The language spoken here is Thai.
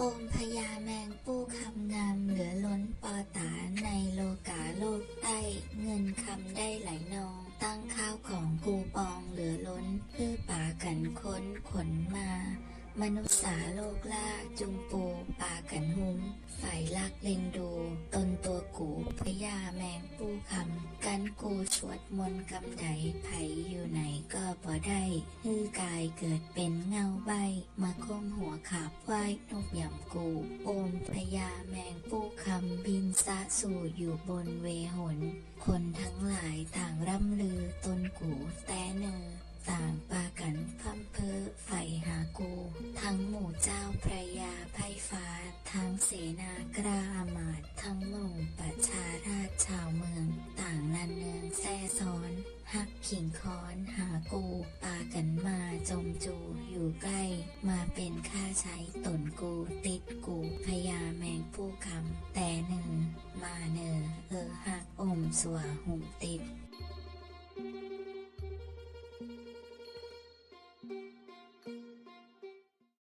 อมพญาแมงปู้คำงามเหลือล้นปอตาในโลกาโลกใต้เงินคำได้ไหลนอง ตั้งข้าวของกูปองเหลือล้นเพื่อป่ากันค้นขนมา มนุษย์สาโลกล่าจุงปู เล็งดู ตนตัวกูพญาแมงปูคำกันกูสวดมนต์กำไดไผอยู่ไหนก็บ่ได้ฮือกายเกิดเป็นเงาใบ มาคมหัวขาบไหว้นกย่ำกู โอมพญาแมงปูคำบินสะสู่อยู่บนเวหน คนทั้งหลายต่างร่ำลือตนกูแต่เนอต่างปากันพัมเพอ เสนากราอามาตทั้งหมู่ประชาราชชาวเมือง ต่างนันเนืองแซ่ซ้อน หักขิงค้อนหากูปากันมาจมจูอยู่ใกล้ มาเป็นค่าใช้ตนกู ติดกูพญาแมงผู้คำแต่หนึ่ง มาเนอเออหักอมสัวหุ่มติด